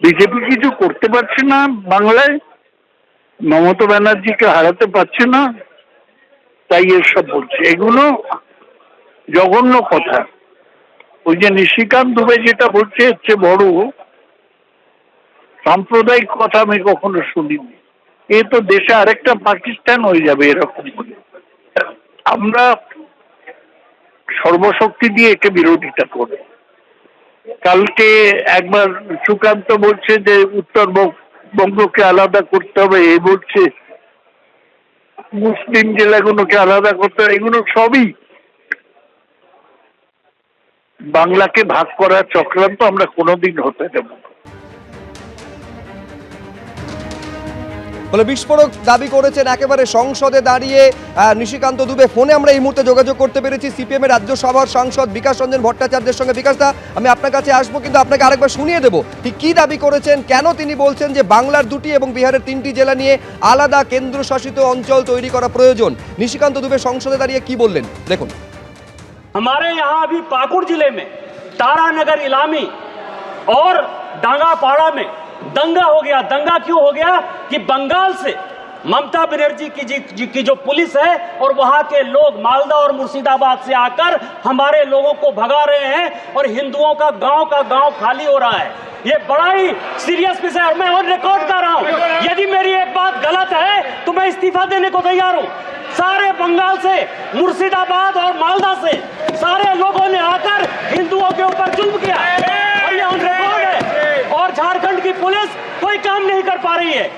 BJP কিছু করতে পারছে না বাংলায়, মমতা ব্যানার্জিকে হারাতে পারছে না, তাই এসব বলছে। এগুলো জঘন্য কথা। ওই যে নিশিকান্ত দুবে যেটা বলছে হচ্ছে বড় সাম্প্রদায়িক কথা আমি কখনো শুনিনি। এ তো দেশে আরেকটা পাকিস্তান হয়ে যাবে এরকম করে আমরা সর্বশক্তি দিয়ে একে বিরোধিতা করব কালকে একবার সুকান্ত বলছে যে উত্তরবঙ্গকে আলাদা করতে হবে, এ বলছে মুসলিম জেলাগুলোকে আলাদা করতে হবে, এগুলো সবই বাংলাকে ভাগ করার চক্রান্ত আমরা কোনোদিন হতে দেব না। বলে বিস্ফোরক দাবি করেছেন একেবারে সংসদে দাঁড়িয়ে আহ, নিশিকান্ত দুবে ফোনে আমরা এই মুহূর্তে যোগাযোগ করতে পেরেছি সিপিএম এর রাজ্যসভার সাংসদ বিকাশ রঞ্জন ভট্টাচার্যের সঙ্গে বিকাশ দা আমি আপনার কাছে আসবো কিন্তু আপনাকে আরেকবার শুনিয়ে দেবো ঠিক কি দাবি করেছেন কেন তিনি বলছেন যে বাংলার দুটি এবং বিহারের তিনটি জেলা নিয়ে আলাদা কেন্দ্রশাসিত অঞ্চল তৈরি করা প্রয়োজন নিশিকান্ত দুবে সংসদে দাঁড়িয়ে কি বললেন দেখুন हमारे यहाँ अभी पाकुड़ जिले में तारानगर इलामी और डांगापाड़ा में दंगा हो गया। दंगा क्यों हो गया कि बंगाल से ममता बनर्जी की जी, जी की जो पुलिस है और वहाँ के लोग मालदा और मुर्शिदाबाद से आकर हमारे लोगों को भगा रहे हैं और हिंदुओं का गाँव का गाँव खाली हो रहा है। ये बड़ा ही सीरियस विषय और मैं ऑन रिकॉर्ड कर रहा हूँ। यदि मेरी एक बात गलत है तो मैं इस्तीफा देने को तैयार हूँ। सारे बंगाल से मुर्शिदाबाद और मालदा से सारे लोगों ने आकर हिंदुओं के ऊपर जुल्म किया और ये ऑन रिकॉर्ड है और झारखंड की पुलिस कोई काम नहीं कर पा रही है।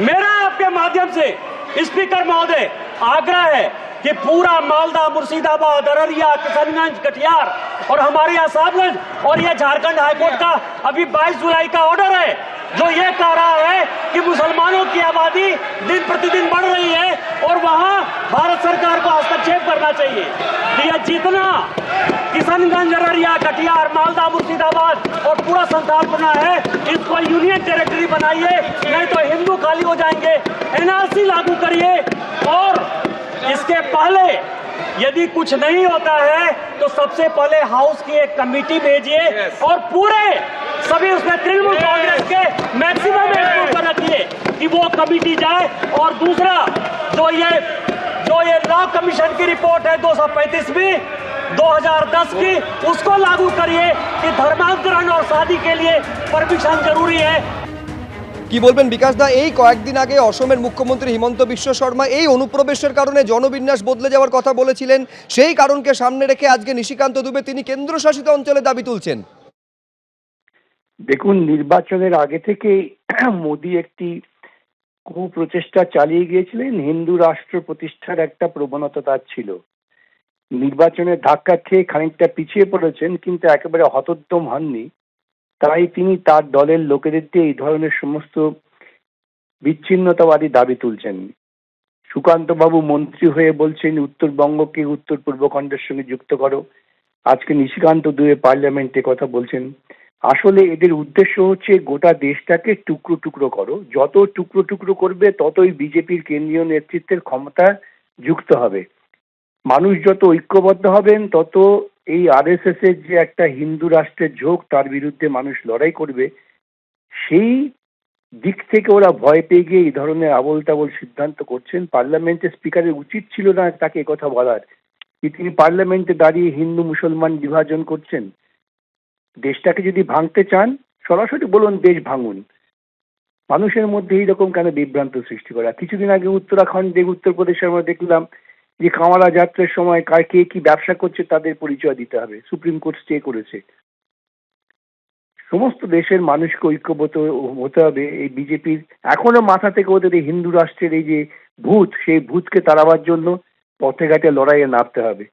मेरा आपके माध्यम से स्पीकर महोदय, आग्रह है कि पूरा मालदा, मुर्शिदाबाद, अररिया, किशनगंज, कटिहार और हमारे यहाँ साहबगंज और यह झारखंड हाईकोर्ट का अभी 22 जुलाई का ऑर्डर है, जो ये कह रहा है कि मुसलमानों की आबादी दिन प्रतिदिन बढ़ रही है और वहाँ भारत सरकार को हस्तक्षेप करना चाहिए। कि ये जितना किशनगंज अररिया कटिहार मालदा मुर्शिदाबाद और पूरा संथालपुरा है। इसको यूनियन टेरिटरी बनाइए नहीं तो हिंदू खाली हो जाएँगे। एनआरसी लागू करिए। और इसके पहले यदि कुछ नहीं होता है तो सबसे पहले हाउस की एक कमेटी भेजिए yes. और पूरे सभी उसमें तृणमूल कांग्रेस के मैक्सिमम को रखिए कि वो कमेटी जाए। और दूसरा जो ये जो ये लॉ कमीशन की रिपोर्ट है 235 2010 की उसको लागू करिए कि धर्मांतरण और शादी के लिए परमिशन जरूरी है কি বলবেন বিকাশ দা এই কয়েকদিন আগে অসমের মুখ্যমন্ত্রী হিমন্ত বিশ্ব শর্মা এই অনুপ্রবেশের কারণে জনবিন্যাস বদলে যাওয়ার কথা বলেছিলেন সেই কারণকে সামনে রেখে আজকে নিশিকান্ত দুবে তিনি কেন্দ্রশাসিত অঞ্চলে দাবি তুলছেন দেখুন নির্বাচনের আগে থেকেই মোদী একটি কুপ্রচেষ্টা চালিয়ে গিয়েছিলেন হিন্দু রাষ্ট্র প্রতিষ্ঠার একটা প্রবণতা তার ছিল নির্বাচনের ধাক্কা খেয়ে খানিকটা পিছিয়ে পড়েছেন, কিন্তু একেবারে হতোদ্যম হননি। তাই তিনি তার দলের লোকেদের দিয়ে এই ধরনের সমস্ত বিচ্ছিন্নতাবাদী দাবি তুলছেন। সুকান্ত বাবু মন্ত্রী হয়ে বলছেন, উত্তরবঙ্গকে উত্তর পূর্বখণ্ডের সঙ্গে যুক্ত করো। আজকে নিশিকান্ত দুয়ে পার্লামেন্টে কথা বলছেন, আসলে এদের উদ্দেশ্য হচ্ছে গোটা দেশটাকে টুকরো টুকরো করো। যত টুকরো টুকরো করবে, ততই বিজেপির কেন্দ্রীয় নেতৃত্বের ক্ষমতা যুক্ত হবে। মানুষ যত ঐক্যবদ্ধ হবেন, তত এই আরএসএস এর যে একটা হিন্দু রাষ্ট্রের ঝোঁক, তার বিরুদ্ধে মানুষ লড়াই করবে। সেই দিক থেকে ওরা ভয় পেয়ে গিয়ে এই ধরনের আবল তাবল সিদ্ধান্ত করছেন। পার্লামেন্টের স্পিকারের উচিত ছিল না তাকে কথা বলার। কি তিনি পার্লামেন্টে দাঁড়িয়ে হিন্দু মুসলমান বিভাজন করছেন? দেশটাকে যদি ভাঙতে চান, সরাসরি বলুন দেশ ভাঙুন। মানুষের মধ্যে এইরকম কেন বিভ্রান্ত সৃষ্টি করা? কিছুদিন আগে উত্তরাখণ্ডে উত্তরপ্রদেশে আমরা দেখলাম যে কামারা যাত্রার সময় কার কে কি ব্যবসা করছে তাদের পরিচয় দিতে হবে। সুপ্রিম কোর্ট স্টে করেছে। সমস্ত দেশের মানুষকে ঐক্যবদ্ধ হতে হবে। এই বিজেপির এখনও মাথা থেকে ওদের এই হিন্দু রাষ্ট্রের এই যে ভূত, সেই ভূতকে তাড়াবার জন্য পথে ঘাটে লড়াইয়ে নামতে হবে।